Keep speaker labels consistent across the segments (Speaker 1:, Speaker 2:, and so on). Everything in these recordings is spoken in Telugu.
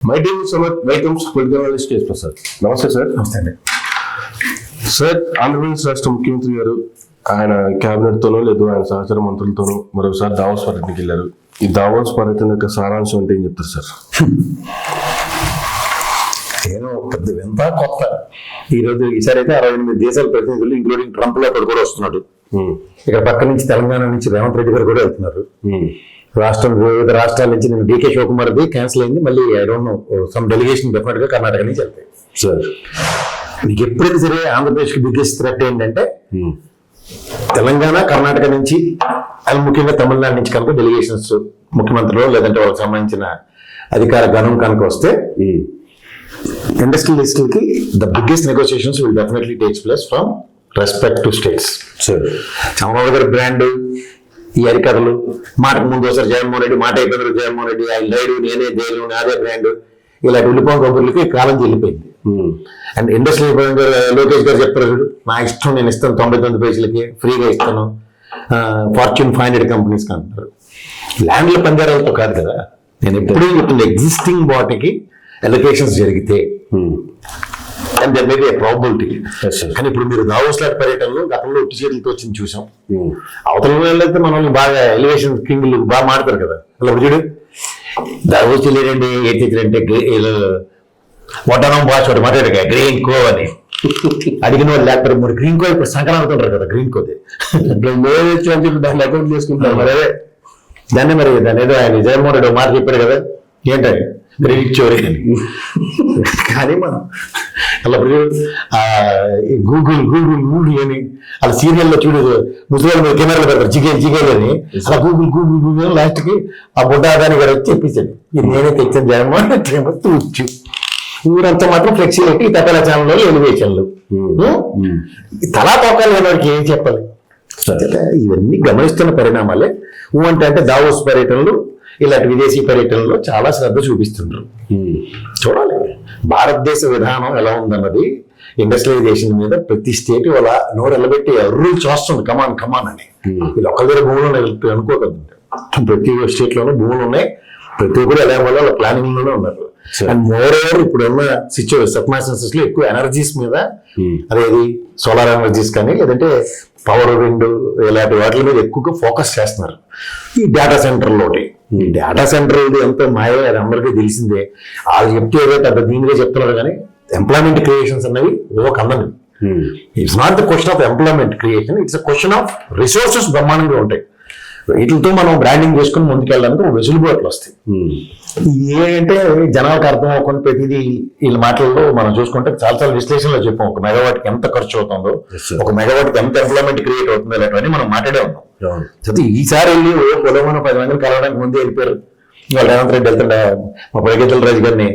Speaker 1: My team Samar welcomes political analyst KS Prasad నమస్తే సార్
Speaker 2: నమస్తే
Speaker 1: సార్ ఆంధ్రప్రదేశ్ రాష్ట్ర ముఖ్యమంత్రి గారు ఆయన కేబినెట్ తోనో లేదు ఆయన సహచర మంత్రులతోనో మరొకసారి దావోస్ పర్యటనకి వెళ్ళారు. ఈ దావోస్ పర్యటన యొక్క సారాంశం అంటే ఏం చెప్తారు సార్
Speaker 2: ఏదో పెద్ద వింత కొత్త. ఈ రోజు ఈసారి అయితే అరవై ఎనిమిది దేశాల ప్రతినిధులు ఇంక్లూడింగ్ ట్రంప్లో అక్కడ కూడా వస్తున్నాడు.
Speaker 1: ఉమ్,
Speaker 2: ఇక్కడ పక్క నుంచి తెలంగాణ నుంచి రేవంత్ రెడ్డి గారు కూడా వెళ్తున్నారు.
Speaker 1: ఉమ్,
Speaker 2: రాష్ట్రం వివిధ రాష్ట్రాల నుంచి నేను డీకే శివకుమార్ది క్యాన్సిల్ అయింది. మళ్ళీ I don't know some delegation డెఫినెట్గా కర్ణాటక నుంచి వెళ్తాయి.
Speaker 1: సార్.
Speaker 2: మీకు ఎప్పుడైతే సరే ఆంధ్రప్రదేశ్కి బిగ్గెస్ట్ థ్రెట్ ఏంటంటే
Speaker 1: ఉమ్,
Speaker 2: తెలంగాణ కర్ణాటక నుంచి అది ముఖ్యంగా తమిళనాడు నుంచి కనుక డెలిగేషన్స్ ముఖ్యమంత్రులు లేదంటే వాళ్ళకి సంబంధించిన అధికార గణం కనుక వస్తే ఇండస్ట్రియలిస్టులకి the biggest negotiations will definitely takes place from respect to states
Speaker 1: sir.
Speaker 2: Chandrababu గారి బ్రాండ్ ఈ అరికథలు. మాటకు ముందు ఒకసారి జగన్మోహన్ రెడ్డి మాట అయిపోయిన జగన్మోహన్ రెడ్డి ఆయన లేడు నేనే దేలు నాదే బ్రాండ్. ఇలాంటి వెళ్ళిపోయిన కబుర్లకి కాలం చెల్లిపోయింది.
Speaker 1: ఉమ్,
Speaker 2: అండ్ ఇండస్ట్రియల్ గారు లోకేష్ గారు చెప్తారు చూడు నా ఇష్టం నేను ఇస్తాను తొంభై తొమ్మిది పైసలకి ఫ్రీగా ఇస్తాను. ఫార్చ్యూన్ ఫైవ్ హండ్రెడ్ కంపెనీస్ అంటారు. ల్యాండ్ల పంజారాలతో కాదు కదా. నేను ఎప్పుడూ చెప్తుంది ఎగ్జిస్టింగ్ బాటికి ఎలొకేషన్స్ జరిగితే
Speaker 1: ఉమ్,
Speaker 2: and there may be probability. కానీ ఇప్పుడు మీరు దావోస్ లాంటి పర్యటనలో గతంలో ఉట్టి చేతులతో వచ్చింది చూసాం.
Speaker 1: ఉమ్,
Speaker 2: అవతల వాళ్ళైతే మనల్ని బాగా ఎలివేషన్ కింగ్లు బాగా మాడతారు కదా. అలా చూడు. దావోస్ తెలియదండి ఏ తెచ్చిరంటే వడ్డానం భాష ఒకటి మాట్లాడగా గ్రీన్ కో అని. అడిగిన వాళ్ళు లేకపోతే మరి గ్రీన్ కో ఇప్పుడు సంక్రాంతి కదా గ్రీన్ కోది
Speaker 1: ఇప్పుడు మేము వచ్చి అని చెప్పి దాన్ని అకౌంట్ చేసుకుంటాం
Speaker 2: మరి అదే. దాన్ని మరి దాని ఏదో ఆయన జగన్మోహన్ రెడ్డి మాట చెప్పాడు కదా ఏంటది? క్రెడిట్ చోరీ అని. కానీ మనం అలా గూగుల్ గూగుల్ గూగుల్ అని అలా సీరియల్లో చూడు ముసలి మీద కెమెరాలు పెడతారు. జిగేల్ జిగేల్ అని. అలా గూగుల్ గూగుల్ గూగుల్ లాస్ట్కి ఆ బుడ్డాదాని గారు వచ్చి చెప్పించాడు ఇది నేనే తెచ్చాను జగన్మోహన్ ఏమో తూర్చు. ఊరంతా మాత్రం ఫ్లెక్సీ పెట్టి తపాల ఛానల్లో ఎలివేషన్లు.
Speaker 1: ఉమ్,
Speaker 2: తలా తోకాలు లేనివాడికి ఏం చెప్పాలి? ఇవన్నీ గమనిస్తున్న పరిణామాలే. ఊ అంటే అంటే దావోస్ పర్యటనలు ఇలాంటి విదేశీ పర్యటనలో చాలా శ్రద్ధ చూపిస్తుండ్రు.
Speaker 1: ఉమ్,
Speaker 2: చూడాలి. భారతదేశ విధానం ఎలా ఉందన్నది ఇండస్ట్రియలైజేషన్ మీద ప్రతి స్టేట్ వాళ్ళ నోరు ఎల్లబెట్టి ఎర్రులు చూస్తుంది. కమాన్ కమాన్ అని. వీళ్ళు ఒక్క దగ్గర భూములు అనుకోకూడదు. ప్రతి స్టేట్ లోనూ భూములు ఉన్నాయి. ప్రతి ఒక్కరు ఎలా వల్ల వాళ్ళ ప్లానింగ్లోనే ఉన్నారు. అండ్ మోర్ ఓవర్ ఇప్పుడున్న సిచ్యువేషన్ సర్కమాస్టెన్సెస్లో ఎక్కువ ఎనర్జీస్ మీద. అదేది సోలార్ ఎనర్జీస్ కానీ లేదంటే పవర్ విండ్ ఇలాంటి వాటి మీద ఎక్కువగా ఫోకస్ చేస్తున్నారు. ఈ డేటా సెంటర్లోటి ఈ డేటా సెంటర్ ఎంత మాయ అది అందరికీ తెలిసిందే. వాళ్ళు చెప్తే ఏదో పెద్ద దీనిగా చెప్తున్నారు కానీ ఎంప్లాయ్మెంట్ క్రియేషన్స్ అన్నవి ఒక అందని
Speaker 1: ఉమ్,
Speaker 2: it's not the question of employment creation it's a question of resources బ్రహ్మాండంగా ఉంటాయి. వీటితో మనం బ్రాండింగ్ చేసుకుని ముందుకెళ్ళడానికి ఒక వెసులుబాట్లు వస్తాయి.
Speaker 1: ఉమ్,
Speaker 2: ఏంటంటే జనాలకు అర్థం అవ్వకుండా ప్రతిదీ వీళ్ళ మాటల్లో మనం చూసుకుంటే చాలా చాలా విశ్లేషణలో చెప్పాం. ఒక మెగావాట్కి ఎంత ఖర్చు అవుతుందో. ఒక మెగావాట్కి ఎంత ఎంప్లాయ్మెంట్ క్రియేట్ అవుతుందో ఇలాంటివన్నీ మనం మాట్లాడే ఉన్నాం. అయితే ఈసారి వెళ్ళి ఓ పొలమైన పది మందిని కలవడానికి ముందే వెళ్ళిపోయారు. ఇవాళ రేవంత్ రెడ్డి వెళ్తుండే మా పైకెత్తల రాజు గారిని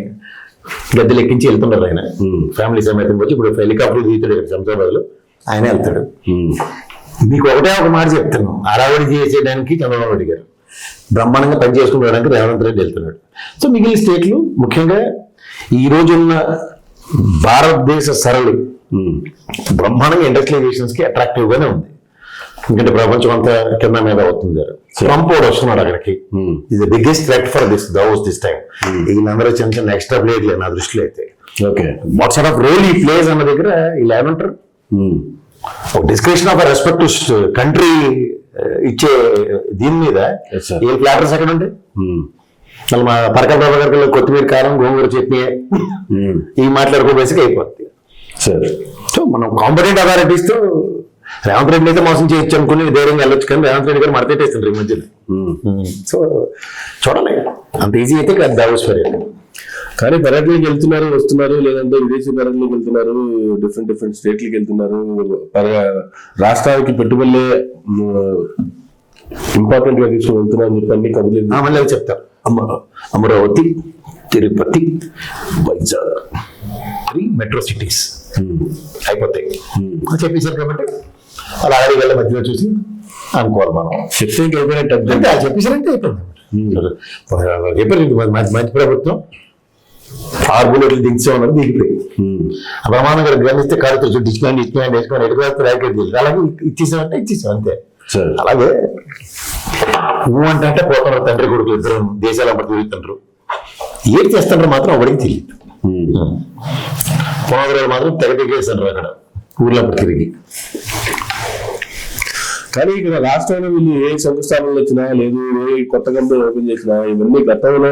Speaker 2: గద్దెలు ఎక్కించి వెళ్తున్నారు ఆయన.
Speaker 1: Hmm.
Speaker 2: ఫ్యామిలీ సమేతంగా వచ్చి ఇప్పుడు హెలికాప్టర్ దిగుతాడు శంషాబాద్లో ఆయన వెళ్తాడు.
Speaker 1: ఉమ్,
Speaker 2: మీకు ఒకటే ఒక మాట చెప్తాను. అరావడి చేసేయడానికి చంద్రబాబు నాయుడు గారు. బ్రహ్మాండంగా పని చేసుకునేడానికి రేవంత్ రెడ్డి వెళ్తున్నాడు. సో మిగిలిన స్టేట్లు ముఖ్యంగా ఈ రోజున్న భారతదేశ సరళి బ్రహ్మాండంగా ఇండస్ట్రియలైజేషన్స్కి అట్రాక్టివ్ గానే ఉంది. ఎందుకంటే ప్రపంచం అంతా కింద మీద అవుతుంది. ట్రంప్ కూడా వస్తున్నాడు అక్కడికి. ఇది biggest threat for this those this time వీళ్ళందరూ చిన్న చిన్న ఎక్స్ట్రా ప్లేయర్లే నా దృష్టిలో అయితే.
Speaker 1: Okay
Speaker 2: what sort of role ఈ ప్లేస్ అన్న దగ్గర వీళ్ళు ఏమంటారు description of respect to country uh, ఇచ్చే దీని మీద. ఏ ఫ్లాటర్స్ ఎక్కడ
Speaker 1: ఉమ్,
Speaker 2: మళ్ళీ మా పరకల గారికి కొత్తిమీర కారం గోంగూర చట్నీ
Speaker 1: ఉమ్,
Speaker 2: ఈ మాట్లాడుకో బేసిక్ అయిపోద్ది.
Speaker 1: సరే
Speaker 2: సో మనం కాంపిటెంట్ అథారిటీస్తో రేవంత్ రెడ్డి అయితే మోసం చేయొచ్చు అనుకుని ధైర్యంగా వెళ్ళొచ్చు కానీ రేవంత్ రెడ్డి గారు మడతెట్టేస్తుంటారు ఈ మధ్యన.
Speaker 1: ఉమ్.
Speaker 2: సో చూడాలి. అంత ఈజీ అయితే కాదు దావోస్ పర్యటన
Speaker 1: కానీ పర్యటనకి వెళ్తున్నారు వస్తున్నారు లేదంటే విదేశీ పర్యటనకి వెళ్తున్నారు డిఫరెంట్ డిఫరెంట్ స్టేట్లకి వెళ్తున్నారు. రాష్ట్రానికి పెట్టుబడులే ఇంపార్టెంట్గా తీసుకుని వెళ్తున్నారు అని చెప్పి అన్ని
Speaker 2: మళ్ళీ చెప్తారు. అమ Amaravati Tirupati Vizag three metro cities అయిపోతాయి. చెప్పేశారు కాబట్టి అలా అడిగి వెళ్ళ మధ్యలో చూసి అనుకోవాలి మనం.
Speaker 1: చెప్తే అయిపోయినట్టు
Speaker 2: చెప్పేసారంటే అయిపోయింది. చెప్పారు మంచి ప్రభుత్వం. ఆరు బుల్లెట్లు దించామన్నది దిగిపోయి గారు గ్రహిస్తే కాడుతూ డిస్ప్లాండ్ డిస్ప్లాండ్ వేసుకొని ఎడుగుతారు ర్యాకెట్ తీసి అలాగే ఇచ్చేసామంటే ఇచ్చేసాం అంతే. అలాగే నువ్వు అంటే అంటే పోతున్నారు తండ్రి కొడుకులు ఇద్దరు దేశాల పట్టి తిరుగుతుంటారు. ఏం చేస్తారో మాత్రం ఎవరికి తెలియదు. పునాదురాలు మాత్రం తెగ తెగేసారు అక్కడ ఊర్లో తిరిగి.
Speaker 1: కానీ ఇక్కడ రాష్ట్రంలో వీళ్ళు ఏ శంకుస్థాపనలు వచ్చినా లేదు ఏ కొత్త కంపెనీ ఓపెన్ చేసినా ఇవన్నీ గతంలో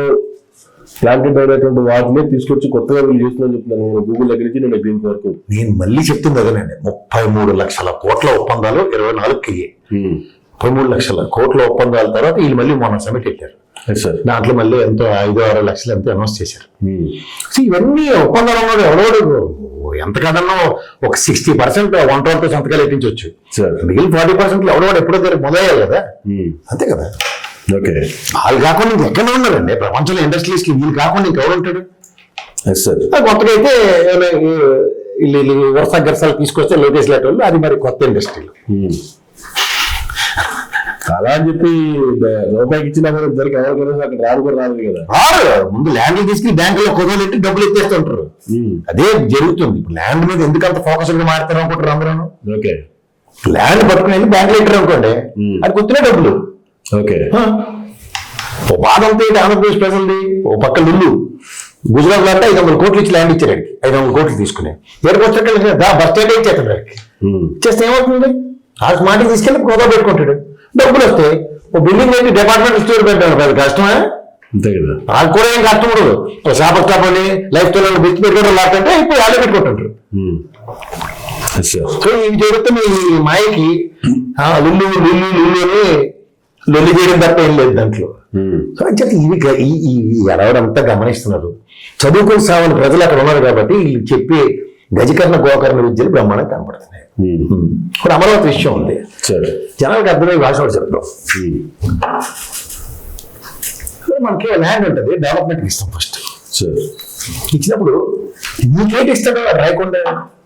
Speaker 1: ప్లాంటెడ్ అయినటువంటి వాటినే తీసుకొచ్చి కొత్తగా వీళ్ళు చేస్తున్నారని చెప్తున్నారు. గూగుల్ దగ్గర నుంచి నేను దీని వరకు.
Speaker 2: నేను మళ్ళీ చెప్తుంది అదేనండి ముప్పై మూడు లక్షల కోట్ల ఒప్పందాలు ఇరవై నాలుగుకి ముప్పై మూడు లక్షల కోట్ల ఒప్పందాల తర్వాత వీళ్ళు మళ్ళీ మొన్న సమిట్ పెట్టారు. దాంట్లో మళ్ళీ ఎంతో ఐదు ఆరు లక్షలు ఎంతో అనౌన్స్ చేశారు. సో ఇవన్నీ ఒప్పందాలు ఉన్నాడు ఎవడోడు ఎంత కాదన్నా ఒక సిక్స్టీ పర్సెంట్ వన్ ట్వంటీ సంతకాలు ఎట్టించవచ్చు
Speaker 1: సార్
Speaker 2: మిగిలిన ఫార్టీ పర్సెంట్ ఎవడోడు ఎప్పుడో దగ్గర మొదలయ్యారు కదా. అంతే కదా.
Speaker 1: ఓకే.
Speaker 2: వాళ్ళు కాకుండా ఇంక ఎక్కడ ఉన్నారండి. ప్రపంచంలో ఇండస్ట్రీస్ వీళ్ళు కాకుండా ఇంకెవరు ఉంటాడు? కొత్తగా అయితే వీళ్ళు వరుస గరసాలు తీసుకొస్తే లోకేష్ లాంటి వాళ్ళు అది మరి కొత్త ఇండస్ట్రీలు.
Speaker 1: అలా అని చెప్పి రూపాయికి ఇచ్చినా కూడా అక్కడ రాదు కూడా రాదు కదా.
Speaker 2: రారు. ముందు ల్యాండ్ తీసుకుని బ్యాంకులో కుదరలెట్టి డబ్బులు ఎత్తేస్తుంటారు అదే జరుగుతుంది. ఇప్పుడు ల్యాండ్ మీద ఎందుకు అంత ఫోకస్ మారుతారు అనుకుంటారు అందరూ?
Speaker 1: ఓకే
Speaker 2: ల్యాండ్ పట్టుకుని వెళ్ళి బ్యాంకులో ఇట్టారు అనుకోండి
Speaker 1: Hmm.
Speaker 2: అది గుర్తునే డబ్బులు.
Speaker 1: ఓకే.
Speaker 2: ఓ బాధ అంతా ఏంటి ఆంధ్రప్రదేశ్ ప్రజలది ఓ పక్క లుల్లు గుజరాత్లో అంటే ఐదు వందల కోట్లు ఇచ్చి ల్యాండ్ ఇచ్చారు ఐదు వందల కోట్లు తీసుకుని. ఎక్కడికి బస్ స్టాండ్ ఇచ్చేస్తాడు చేస్తే ఏమవుతుంది? ఆ స్మార్ట్ తీసుకెళ్ళి గోదా పెట్టుకుంటాడు. డబ్బులు వస్తే ఓ బిల్డింగ్ అయితే డిపార్ట్మెంట్ స్టోర్ పెట్టాడు పెద్ద కష్టమే?
Speaker 1: అంతే కదా.
Speaker 2: వాళ్ళకి కూడా ఏం కష్టం ఉండదు. షాప్ స్టాప్ అని లైఫ్ స్టైల్ బిచ్ పెట్టుకోవడం లేకపోతే ఇప్పుడు వాళ్ళే సో ఇవి జరుగుతున్న ఈ మాయకి ఆ, లుల్లు లుల్లు లుల్లు అని లొల్లి చేయడం తప్ప ఏం లేదు దాంట్లో. సో అని చెప్పి ఇవి ఈ ఎడవడంతా గమనిస్తున్నారు. చదువుకుని సావని ప్రజలు అక్కడ ఉన్నారు కాబట్టి వీళ్ళు చెప్పే గజకర్ణ గోకర్ణ విద్యలు బ్రహ్మాండం కనపడుతున్నాయి ఇప్పుడు అమరావతి విషయం ఉంది.
Speaker 1: సార్.
Speaker 2: జనాలకు అర్థమయ్యే భాష చెప్తాం మనకి ల్యాండ్ ఉంటుంది డెవలప్మెంట్ ఇస్తాం ఫస్ట్
Speaker 1: సార్.
Speaker 2: ఇచ్చినప్పుడు నీకేంటి ఇస్తాడో రాయకుండా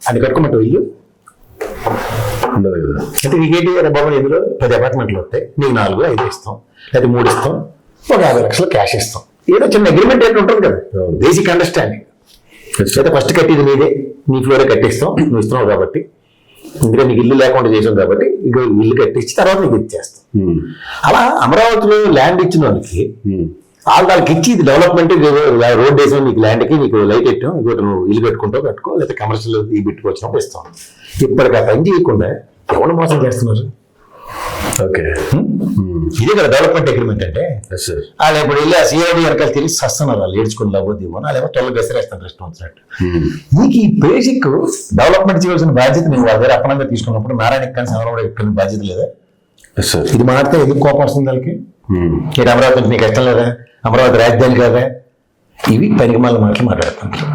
Speaker 2: అది కట్టుకోమంటావు ఇల్లు
Speaker 1: ఉండదు కదా.
Speaker 2: అంటే నీకేంటి బాబు ఇందులో పది అపార్ట్మెంట్లు వస్తాయి. నీకు నాలుగు ఐదు ఇస్తాం. లేదా మూడు ఇస్తాం. ఒక యాభై లక్షలు క్యాష్ ఇస్తాం. ఏదో చిన్న అగ్రిమెంట్ ఏంటి ఉంటుంది కదా. బేసిక్ అండర్స్టాండింగ్ అయితే ఫస్ట్ కట్టేది నీదే. నీ ఫ్లోరే కట్టిస్తాం. నువ్వు ఇస్తున్నావు కాబట్టి. ఇందులో నీకు ఇల్లు లేకుండా చేసాం కాబట్టి ఇక ఇల్లు కట్టించి తర్వాత నీకు ఇచ్చేస్తాం అలా అమరావతిలో ల్యాండ్ ఇచ్చిన వాళ్ళకి వాళ్ళు వాళ్ళకి ఇచ్చి ఇది డెవలప్మెంట్ రోడ్ వేసాం నీకు ల్యాండ్కి నీకు లైట్ పెట్టాం ఇంకోటి నువ్వు ఇల్లు కట్టుకుంటావు కట్టుకో లేదా కమర్షియల్ ఈ పెట్టుకొచ్చినప్పుడు ఇస్తాం. ఇప్పటికి పని చేయకుండా ఎవరు మోసం చేస్తున్నారు?
Speaker 1: ఓకే.
Speaker 2: ఇదే కదా డెవలప్మెంట్ అగ్రిమెంట్ అంటే. వాళ్ళు ఇప్పుడు వెళ్ళి ఆ సిఐడి వెనకాల తెలిసి సస్తున్నారు? వాళ్ళు ఏడ్చుకుని లవ్వద్దేమో వాళ్ళేమో తొలగ గసిరేస్తారు రెస్ట్ వచ్చినట్టు నీకు ఈ బేసిక్ డెవలప్మెంట్ చేయాల్సిన బాధ్యత నేను వాళ్ళ దగ్గర అప్పనంగా తీసుకున్నప్పుడు నారాయణ కానీ చంద్రబాబు ఎక్కడ బాధ్యత లేదా? ఇది మాడితే ఎందుకు కోపం వస్తుంది వాళ్ళకి? ఇక్కడ అమరావతి నీకు ఇష్టం లేదా? అమరావతి రాజధాని కదా? ఇవి పనికి మళ్ళీ మాటలు మాట్లాడుతుంటారు.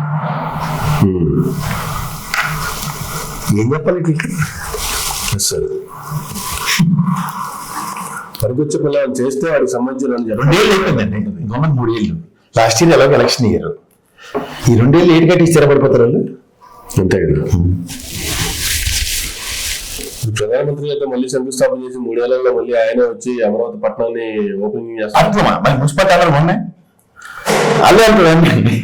Speaker 2: ఏం చెప్పాలి
Speaker 1: సార్ పనికొచ్చే పిల్లలు చేస్తే వాడికి సంబంధించిన
Speaker 2: రెండేళ్ళు అయిపోయిందండి గవర్నమెంట్ మూడేళ్ళు. లాస్ట్ ఇయర్ ఎలాగో ఎలక్షన్ ఇయ్యారు ఈ రెండేళ్ళు ఏడు కట్టి స్థిరపడిపోతారు వాళ్ళు?
Speaker 1: అంతే కదా. ప్రధానమంత్రి అయితే మళ్ళీ శంకుస్థాపన చేసి మూడేళ్ళలో మళ్ళీ ఆయనే వచ్చి అమరావతి పట్టణాన్ని ఓపెనింగ్ చేస్తారు.
Speaker 2: అర్థమా మరి మున్సిపాలిటీ ఉన్నాయి అదే అంటాడు అన్ని.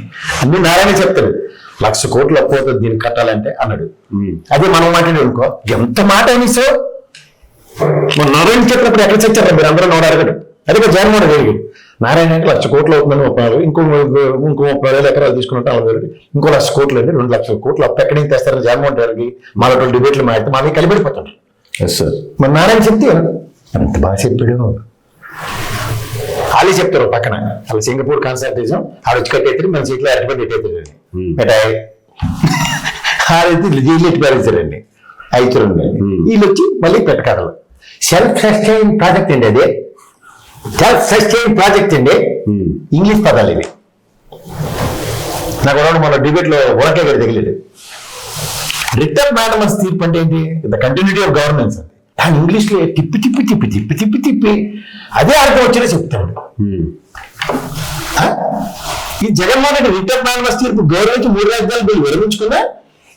Speaker 2: అన్ని నారాయణ చెప్తాడు లక్ష కోట్లు అప్పు అవుతుంది దీన్ని కట్టాలంటే అన్నాడు. అదే మనం మాట్లాడే అనుకో. ఎంత మాట అని సార్ మన నారాయణ చెప్పినప్పుడు ఎక్కడ చచ్చారు మీరు? అందరూ నోడు అడగడు అదే జగన్మోహన్ రెడ్డి అడిగాడు నారాయణ అంటే లక్ష కోట్లు అవుతుందని ఒప్పారు ఇంకో ఇంకో ముప్పై వేల ఎకరాలు తీసుకున్నట్టు అలా వేలు ఇంకో లక్ష కోట్లు అండి రెండు లక్షల కోట్లు అప్పు ఎక్కడి నుంచి తెస్తారని జగన్మోహన్ రెడ్డికి మన డిబేట్లు కలిపెడిపోతాడు
Speaker 1: ఎస్ సార్
Speaker 2: మన నారాయణ చెప్తే అంత బాగా చెప్పాడు. వాళ్ళే చెప్తారు పక్కన. వాళ్ళ సింగపూర్ కన్సల్టేషన్ ఆడ వచ్చి కట్టేద్దరు మన సీట్లో అరటిపడి
Speaker 1: Hmm.
Speaker 2: మిఠాయి ఆడైతే జైలు ఎట్టి పారేశారండి ఐదు వీళ్ళు వచ్చి మళ్ళీ పెట్టకాడలు సెల్ఫ్ సస్టైన్ ప్రాజెక్ట్ అండి అదే. సెల్ఫ్ సస్టైన్ ప్రాజెక్ట్ అండి? ఇంగ్లీష్ పదాలు ఇవి. నాకు మన డిబేట్లో ఉడకే గడి తగిలేడు రిటర్న్ మేడమస్ తీర్పు అంటే ఏంటి? ద కంటిన్యూటీ ఆఫ్ గవర్నెన్స్ అంటే దాని ఇంగ్లీష్లో తిప్పి తిప్పి తిప్పి తిప్పి తిప్పి తిప్పి అదే అర్థం వచ్చేలా చెప్తాడు. ఆ? ఈ జగన్మోహన్ రెడ్డి రిటర్న్ మేడమస్ తీర్పు గౌరవించి మూడు రాజ్యాలు బిల్లు విరమించుకున్నా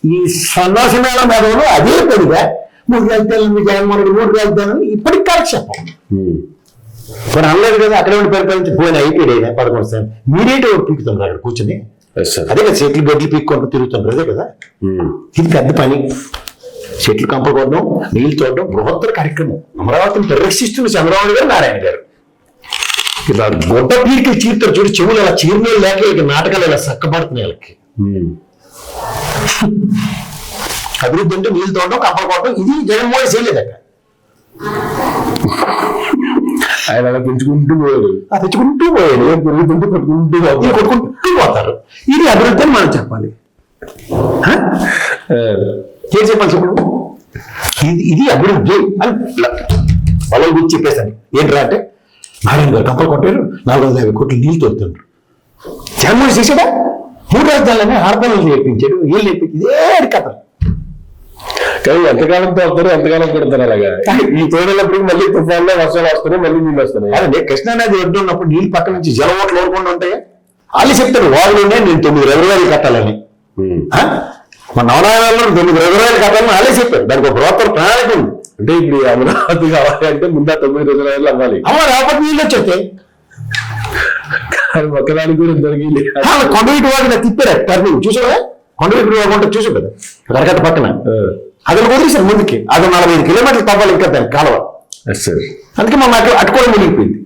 Speaker 2: ఈ సన్నాసి మేళ మేడంలో అదే పడిగా మూడు రాజధానులు జగన్మోహన్ రెడ్డి మూడు రాజధానులు ఇప్పటికి కాలక్షేపం. మరి అనలేదు కదా అక్కడ ఉండి పరిపాలించి పోయిన అయిపోయాడు ఆయన పదకొండు సార్ మీరేంటి పీకుతున్నారు అక్కడ కూర్చొని? అదే కదా చెట్లు గడ్లు పీక్కుంటూ తిరుగుతుంటారు అదే కదా? ఇది పెద్ద పని. చెట్లు కంపకొట్టడం నీళ్ళు తోడడం బృహత్తర కార్యక్రమం. అమరావతిని పరిరక్షిస్తున్న చంద్రబాబు గారు నారాయణ గారు. ఇలా గొడ్డ పీరికి చీరుతారు చూడు చెవులు అలా చీరలు లేక వీళ్ళకి నాటకాలు ఇలా సక్కబడుతున్నాయి వాళ్ళకి. అభివృద్ధి అంటే నీళ్ళు తోడడం కప్పలు కొట్టడం ఇది జగన్మోహన్ చేయలేదట
Speaker 1: ఆయన అలా పెంచుకుంటూ పోయాడు.
Speaker 2: ఆ తెచ్చుకుంటూ పోయాడు.
Speaker 1: ఏం పెరుగుతుంటే పట్టుకుంటూ
Speaker 2: ఇది
Speaker 1: పోయాడు.
Speaker 2: కొట్టుకుంటూ పోతారు ఇది అభివృద్ధి అని మనం చెప్పాలి. ఏం చెప్పాలి చెప్పు? ఇది ఇది అభివృద్ధి అని వాళ్ళ గురించి చెప్పేసాను ఏంట్రా అంటే నారాయణ గారు కప్పలు కొట్టారు నాలుగు వందల యాభై కోట్లు నీళ్ళు తోడుతుండ్రు జగన్మోహన్ చేసాడా మూడు రాజధానులని ఆడపిల్లలు నేర్పించాడు వీళ్ళు నేర్పించి ఇదే కథ
Speaker 1: కానీ ఎంతకాలం తోడతారు ఎంతకాలం కొడతారు అలాగా. ఈ తోడేటప్పటికి మళ్ళీ తుఫాన్లో వర్షాలు వస్తున్నాయి మళ్ళీ నీళ్ళు వస్తున్నాయి.
Speaker 2: అదే కృష్ణానది ఒడ్డు ఉన్నప్పుడు నీళ్ళు పక్క నుంచి జల ఓట్లు ఓడకుండా ఉంటాయా? వాళ్ళు చెప్తారు వాళ్ళనే నేను తొమ్మిది రిజర్వాయర్లు కట్టాలని. ఆ? మన నవనారాయణలో తొమ్మిది రిజర్వాయర్లు కట్టాలని వాళ్ళే చెప్పారు. దానికి ఒక బృహత్తర ప్రణాళిక ఉంది.
Speaker 1: అంటే ఇప్పుడు అమరావతి కావాలి అంటే ముందా తొమ్మిది రోజుల అవ్వాలి.
Speaker 2: అమ్మ రాబట్టి నీళ్ళు వచ్చేస్తాయి
Speaker 1: ఒక్కదానికి కూడా.
Speaker 2: కొండవీటి వాడిని తిప్పారు. టర్నింగ్ చూసావా? కొండవీటి వాడు చూసావు కదా? కరకట్ట పక్కన. అది వదిలేశారు ముందుకి. అది నలభై ఐదు కిలోమీటర్లు తవ్వాలి ఇంకా దాని కాలువ. అందుకే మన అటు అటు కూడా మునిగిపోయింది.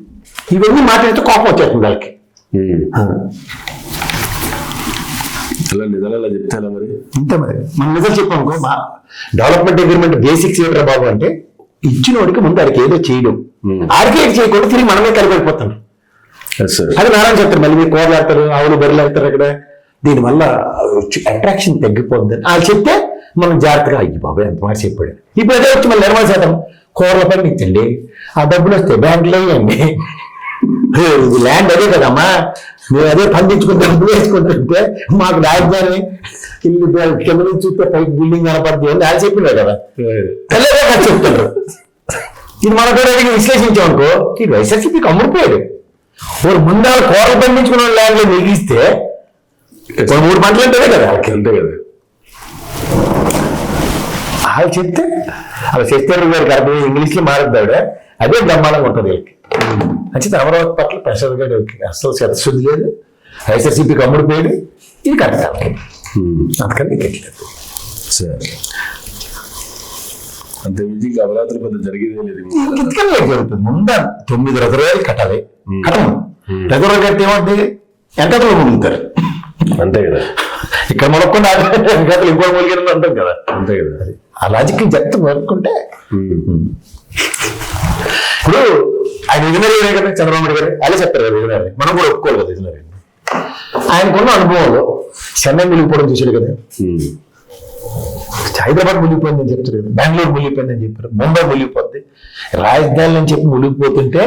Speaker 2: ఇవన్నీ మాట్లాడితే కోపం వచ్చేస్తుంది వాళ్ళకి.
Speaker 1: ఉమ్. అలా నిజాలు అలా చెప్తే ఎలా మరి?
Speaker 2: ఇంత మరి. మనం నిజం చెప్పాం మా డెవలప్మెంట్ అగ్రిమెంట్ బేసిక్స్ ఏంట్రా బాబు అంటే ఇచ్చిన వాడికి ముందు ఆడికి ఏదో చేయడం.
Speaker 1: Hmm.
Speaker 2: ఆడికి ఏది చేయకుండా తిరిగి మనమే కలిపడిపోతాం అది నారాయణ చెప్తారు మళ్ళీ మీరు కూరలు ఆడతారు ఆవులు బెర్రెలు ఆడతారు అక్కడ. దీనివల్ల అట్రాక్షన్ తగ్గిపోద్ది వాళ్ళు చెప్తే మనం జాగ్రత్తగా అయ్యి బాబాయ్ ఎంత మాట చెప్పాడు. ఇప్పుడు అదే వచ్చి మళ్ళీ నిర్మల్ శాతం కూరల పని ఇచ్చండి ఆ డబ్బులు వస్తే బ్యాంకులో వేయండి ఇది ల్యాండ్ అదే కదమ్మా మేము అదే పండించుకుంటే డబ్బులు వేసుకుంటుంటే మాకు రాజధాని ఇల్లు కింద నుంచి చూస్తే పైకి బిల్డింగ్ కనపడుతుంది అని వాళ్ళు చెప్పినారు కదా. తెల్లగా కదా చెప్తున్నారు. ఇది మన కూడా విశ్లేషించామనుకో ఈ వైఎస్ఆర్సీపీకి అమ్ముడిపోయాడు ఒక ముందాలు కూరలు పండించుకున్న ల్యాండ్లో మిగిలిస్తే మూడు పంటలు అంటేనే కదా.
Speaker 1: అంతే కదా.
Speaker 2: వాళ్ళు చెప్తే అలా చేస్తారు గారికి అర్థం ఇంగ్లీష్లో మారుద్దాడు అదే బ్రహ్మాండంగా ఉంటుంది వీళ్ళకి. అంటే అమరావతి పట్ల ప్రసాద్ గారు అసలు శతశుద్ధి లేదు. వైఎస్ఆర్సీపీకి అమ్ముడిపోయాడు ఇది కరెక్ట్. అందుకని నీకు ఎట్లేదు
Speaker 1: సార్. అంతే అమరావతి పెద్ద జరిగేదే లేదు.
Speaker 2: జరుగుతుంది? ముందా తొమ్మిది రిజర్వాయర్లు కట్టాలి. కట్టము. రిజర్వాయర్ కడితే ఏమవుతుంది ఎంతలో మునుగుతారు
Speaker 1: అంతే కదా.
Speaker 2: ఇక్కడ మొలకుండా ఎంతలు ఇంకో మూలిగిన అంటాం కదా.
Speaker 1: అంతే కదా.
Speaker 2: ఆ లాజిక్ పడుకుంటే
Speaker 1: ఉమ్.
Speaker 2: ఇప్పుడు ఆయన విజనరీ కదా చంద్రబాబు నాయుడు గారు అలా చెప్తారు కదా విజనరీ. మనం కూడా ఒప్పుకోవాలి కదా విజనరీ. ఆయనకున్న అనుభవంలో చెన్నై మునిగిపోవడం చూసాడు కదా. హైదరాబాద్ మునిగిపోయిందని చెప్తారు కదా. బెంగళూరు మునిగిపోయిందని చెప్పారు. ముంబై మునిగిపోద్ది. రాజధాని అని చెప్పి మునిగిపోతుంటే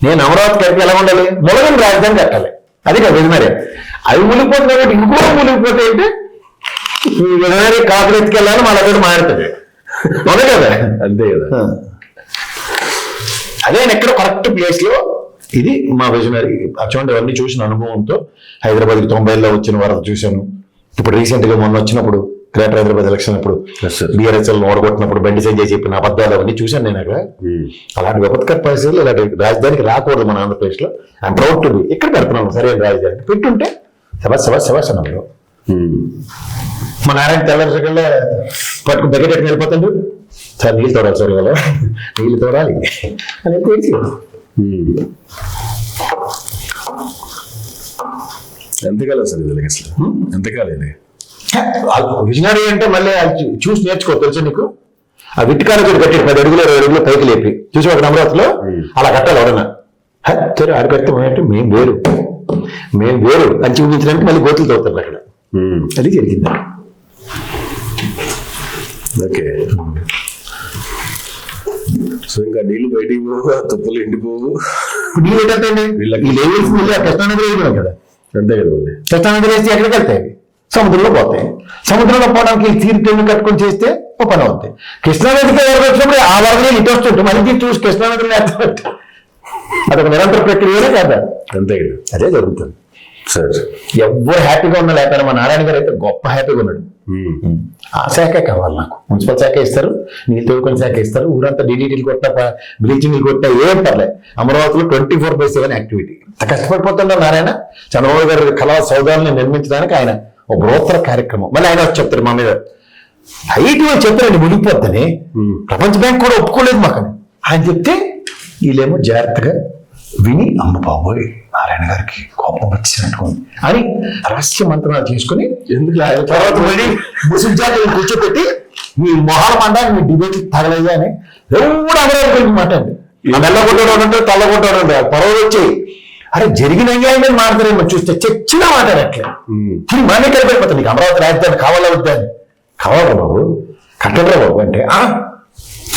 Speaker 2: నేను అమరావతి కడితే ఎలా ఉండాలి? మొదలని రాజధాని కట్టాలి. అది కదా అవి మునిగిపోతుంది కాబట్టి ఇంకో మునిగిపోతే అంటే ఈ విజనరీ కాపులు ఎత్తుకెళ్ళాలని మన దగ్గర మారుతుంది. అవును కదా?
Speaker 1: అంతే కదా.
Speaker 2: అదే నేను ఎక్కడ కరెక్ట్ ప్లేస్లో ఇది మా విజనరీ అటువంటి అవన్నీ చూసిన అనుభవంతో హైదరాబాద్ తొంభైలో వచ్చిన వరద చూశాను. ఇప్పుడు రీసెంట్గా మొన్న వచ్చినప్పుడు గ్రేటర్ హైదరాబాద్ ఎలక్షన్ అప్పుడు. బీఆర్ఎస్ఎల్ ఓడగొట్టినప్పుడు బండి సంజయ్ చెప్పిన అబద్ధాలు అవన్నీ చూశాను నేను అక్కడ.
Speaker 1: ఉమ్.
Speaker 2: అలాంటి విపత్కర పరిస్థితులు ఇలాంటి రాజధానికి రాకూడదు మన ఆంధ్రప్రదేశ్లో ఐఎమ్ ప్రౌడ్ టు బి ఇక్కడ పెడుతున్నాను సరైన రాజధాని పెట్టుంటే శబాస్ శబాస్ శబాస్ అన్నారు. మా నారాయణ తెల్లరికల్లా పట్టుకు బకెట్ ఎట్టుకు వెళ్ళిపోతాడు. సార్ నీళ్ళు తోడాలి సార్ ఇవాళ. నీళ్ళు తోడాలి. అని తెలిసి
Speaker 1: ఉమ్. ఎంతకాలం సార్ ఇది? అసలు ఎంతకాలం ఇది
Speaker 2: విజనరీ అంటే మళ్ళీ చూసి నేర్చుకో తెలుసా నీకు? ఆ విట్టికాల చోటు కట్టాడు పది అడుగులు ఇరవై అడుగులు పైకి లేపి. చూసి ఒక అమరావతిలో? అలా కట్టాలి ఎవడన్నా సరే ఆడు కడితే అంటే మేము వేరు. మేము వేరు. అని చూపించడానికి మళ్ళీ గోతులు తవ్వుతారు అక్కడ. అది జరిగింది.
Speaker 1: ఓకే. సో ఇంకా నీళ్ళు బయటికి పోవు తుప్పలు ఎండిపోవు.
Speaker 2: నీళ్ళు ఏంటంటే
Speaker 1: వీళ్ళకి-
Speaker 2: ఈ లేవల్స్ మళ్ళీ కదా.
Speaker 1: అంతే కదా మళ్ళీ
Speaker 2: కృష్ణానది వేస్తే ఎక్కడికి వెళ్తాయి? సముద్రంలో పోతాయి. సముద్రంలో పోవడానికి ఈ తీర్థం కట్టుకొని చేస్తే ఒక పని అవుతాయి కృష్ణానదికి వరద వచ్చినప్పుడు ఆ వరదనే ఇటు వస్తుంటే మళ్ళీ చూసి కృష్ణానదిని వేస్తామంటే అదొక నిరంతర ప్రక్రియనే కదా.
Speaker 1: అంతే
Speaker 2: అదే జరుగుతుంది.
Speaker 1: సార్.
Speaker 2: ఎవ్వరు హ్యాపీగా ఉన్నా లేకపోతే మా నారాయణ గారు అయితే గొప్ప హ్యాపీగా ఉన్నాడు. ఆ శాఖే కావాలి నాకు. మున్సిపల్ శాఖ ఇస్తారు. నీళ్ళు తోడుకొని శాఖ ఇస్తారు. ఊరంతా డీడీటీలు కొట్టిన బ్లీచింగ్ కొట్టినా ఏం పర్లేదు అమరావతిలో twenty four by seven activity. అంత కష్టపడిపోతున్నారు నారాయణ. చంద్రబాబు గారి కళా సౌదాలను నిర్మించడానికి ఆయన ఒక బృహత్తర కార్యక్రమం. మళ్ళీ ఆయన చెప్తారు మా మీద. హైట్ చెప్తారండి మునిగిపోద్దని
Speaker 1: ఉమ్.
Speaker 2: ప్రపంచ బ్యాంక్ కూడా ఒప్పుకోలేదు మాకు ఆయన చెప్తే వీళ్ళేమో జాగ్రత్తగా విని అమ్మ బాబోయ్ నారాయణ గారికి కోపం వచ్చినట్టుకుంది అని రహస్య మంత్రాలు చేసుకుని
Speaker 1: ఎందుకు ఆయన
Speaker 2: తర్వాత మళ్ళీ ముస్లిం జాతిని కూర్చోపెట్టి మీ మొహాల మండ మీ డిబేట్ తగలయ్యా అని ఎవడు అమరావతి గురించి మాట్లాడి మెల్ల కొట్టాడు తల్ల కొట్టాడు పొరవలు వచ్చాయి అరే జరిగిన అన్యాయమే మాట్లాడేమో చూస్తే చచ్చినా మాట్లాడట్లే
Speaker 1: ఉమ్.
Speaker 2: తిరిగి మానే కలిపిపోతుంది నీకు అమరావతి రాజధాని కావాలా వద్దా కావాలా బాబు? కట్టడరా బాబు అంటే ఆ?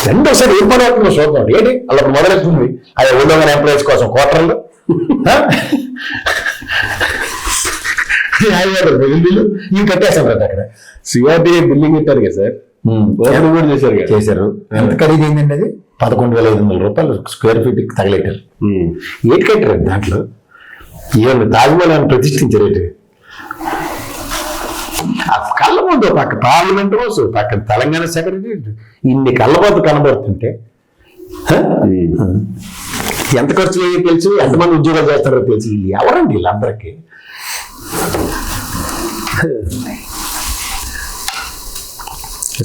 Speaker 2: రెండోసారి ఏం పని అవుతుందో చూద్దాం. ఏంటి? అలా మొదలెడుతుంది అది ఉద్యోగం ఎంప్లాయీస్ కోసం క్వార్టర్లు? ఇవి కట్టేస్తాం కదా అక్కడ.
Speaker 1: సిఆర్డీ బిల్డింగ్ పెట్టారు కదా సార్? ఓపెన్ కూడా చేశారు కదా?
Speaker 2: చేశారు. ఎంత ఖరీదు అయిందండి అది? పదకొండు వేల ఐదు వందల రూపాయలు స్క్వేర్ ఫీట్ తగలేటారు.
Speaker 1: ఉమ్.
Speaker 2: ఏటి కట్టారు దాంట్లో ఏమన్నా తాజ్మహల్ అని ప్రతిష్ఠించారేటి ఆ కళ్ళ ముందు పక్క పార్లమెంట్ రోజు పక్కన తెలంగాణ సెక్రటరీ ఇన్ని కళ్ళబోతు కనబడుతుంటే. ఎంత ఖర్చు అయ్యో తెలుసు? ఎంతమంది ఉద్యోగాలు చేస్తారో తెలుసు? వీళ్ళు ఎవరండి వీళ్ళందరికీ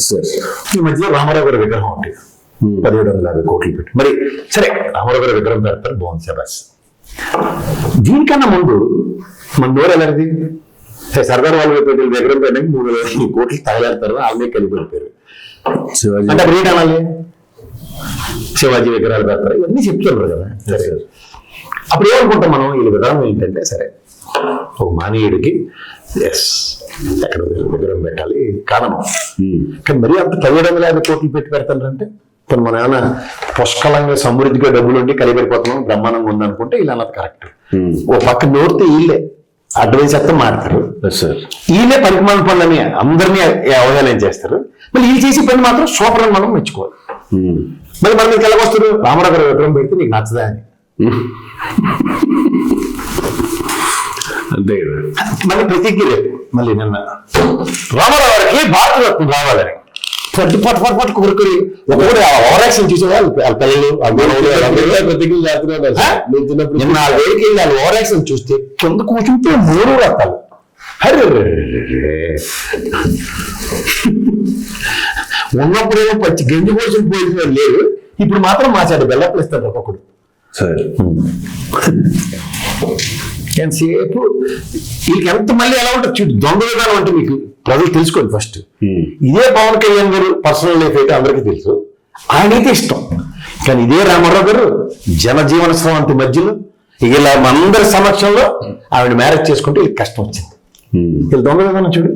Speaker 1: సార్
Speaker 2: ఈ మధ్య రామారావు గారి విగ్రహం
Speaker 1: Hmm.
Speaker 2: పదిహేడు వందల యాభై కోట్లు పెట్టి. మరి సరే రామారావు గారి విగ్రహం పెడతారు బాగుంది శబాస్ దీనికన్నా ముందు మన నోరు ఎలాంటిది? సరే, సర్దార్ వల్లభాయ్ పటేల్ విగ్రహం పెట్టడానికి మూడు వేల కోట్లు తగలేస్తారు వాళ్ళే కలిపి
Speaker 1: శివాజీ
Speaker 2: అంటే అనాలి? శివాజీ విగ్రహాలు పెడతారు ఇవన్నీ చెప్తున్నారు కదా. సరే. అప్పుడు ఏమనుకుంటాం మనం? వీళ్ళ విధానం ఏంటంటే సరే ఒక మానవుడికి ఎస్ ఎక్కడ విగ్రహం పెట్టాలి కారణం.
Speaker 1: ఉమ్.
Speaker 2: కానీ మరీ అంత పదిహేడు వందల యాభై కోట్లు పెట్టి పెడతారంటే ఇప్పుడు మనం ఏమైనా పుష్కలంగా సమృద్ధిగా డబ్బులు ఉండి కలిపెడిపోతున్నాం బ్రహ్మాండంగా ఉందనుకుంటే ఇలా అన్నది కరెక్ట్
Speaker 1: ఉమ్.
Speaker 2: ఓ పక్క నోరితే వీళ్ళే అడ్వైస్ మాడతారు
Speaker 1: ఎస్ సార్
Speaker 2: వీళ్ళే పరిమాణ పనులని అందరినీ అవహేళన చేస్తారు. మళ్ళీ వీళ్ళు చేసే పని మాత్రం సూపర్ అని మనం మెచ్చుకోవాలి.
Speaker 1: ఉమ్.
Speaker 2: మరి మన మీకు ఎలాగొస్తారు రామారావు గారి విగ్రహం పెడితే నీకు నచ్చదా అని.
Speaker 1: అంతే కదా.
Speaker 2: మళ్ళీ ప్రతిజ్ఞ లేదు మళ్ళీ నిన్న రామారావు గారికి భారతరత్న రావాలని. పట్టు పట్టు పట్టు పట్టు కొరుకుని ఒకటి ఓవరాక్షన్ చూసేవాళ్ళు వాళ్ళ పిల్లలు వేడికి వెళ్ళి వాళ్ళు ఓవరాక్షన్ చూస్తే కింద కూర్చుంటే మూడు రకాలు. అరే ఉన్నప్పుడేమో పచ్చి గంజి కోసం పోయిన లేరు ఇప్పుడు మాత్రం మాచాడు బెల్లప్పులు ఇస్తాడు ఒక్కొక్కడు.
Speaker 1: సార్.
Speaker 2: ఎంతసేపు? వీళ్ళకి ఎంత మళ్ళీ ఎలా ఉంటుంది? చూడు దొంగ విధానం అంటే మీకు ప్రజలు తెలుసుకోండి ఫస్ట్. ఇదే పవన్ కళ్యాణ్ గారు పర్సనల్ లైఫ్ అయితే అందరికీ తెలుసు. ఆయనైతే ఇష్టం. కానీ ఇదే రామారావు గారు జనజీవన స్రవంతి మధ్యలో ఇలా మనందరి సమక్షంలో ఆవిడ మ్యారేజ్ చేసుకుంటే వీళ్ళకి కష్టం వచ్చింది. వీళ్ళు దొంగ చూడు.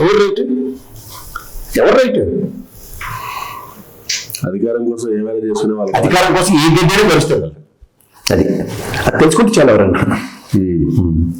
Speaker 2: ఎవరు రైట్? ఎవరు రైట్?
Speaker 1: అధికారం కోసం ఏమైనా చేసుకునే వాళ్ళు
Speaker 2: అధికారం కోసం ఏ గడ్డనే గడుస్తారు వాళ్ళు? అది అది తెలుసుకుంటే చాలా ఎవరన్నా
Speaker 1: 嗯嗯。